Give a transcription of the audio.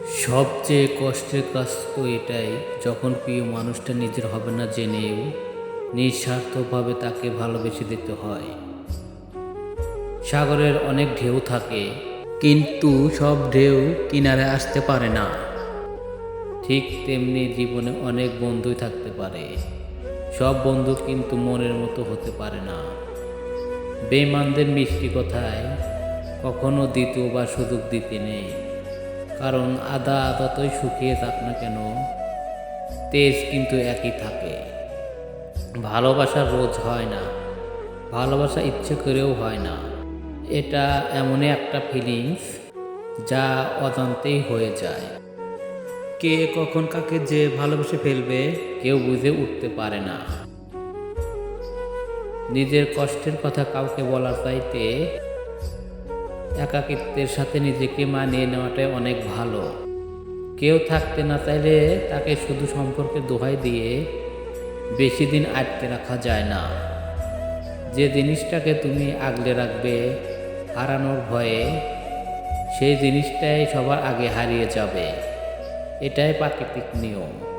সবচেয়ে কষ্টের কাজ তো এটাই, যখন প্রিয় মানুষটা নিজের হবে না জেনেও নিঃস্বার্থভাবে তাকে ভালোবেসে দিতে হয়। সাগরের অনেক ঢেউ থাকে, কিন্তু সব ঢেউ কিনারে আসতে পারে না। ঠিক তেমনি জীবনে অনেক বন্ধুই থাকতে পারে, সব বন্ধু কিন্তু মনের মতো হতে পারে না। বেমানদের মিষ্টি কথায় কখনো দ্বিতীয়বার সুযোগ দিতে নেই। কারণ আদা আদাতই শুকিয়ে থাক না কেন, তেজ কিন্তু একই থাকে। ভালোবাসা রোজ হয় না, ভালোবাসা ইচ্ছে করেও হয় না। এটা এমনই একটা ফিলিংস যা অজান্তেই হয়ে যায়। কে কখন কাকে যে ভালোবেসে ফেলবে কেউ বুঝে উঠতে পারে না। নিজের কষ্টের কথা কাউকে বলার চাইতে একাকিত্বের সাথে নিজেকে মানিয়ে নেওয়াটাই অনেক ভালো। কেউ থাকতে না চাইলে তাকে শুধু সম্পর্কে দোহাই দিয়ে বেশি দিন আটকে রাখা যায় না। যে জিনিসটাকে তুমি আগলে রাখবে হারানোর ভয়ে, সেই জিনিসটাই সবার আগে হারিয়ে যাবে। এটাই প্রাকৃতিক নিয়ম।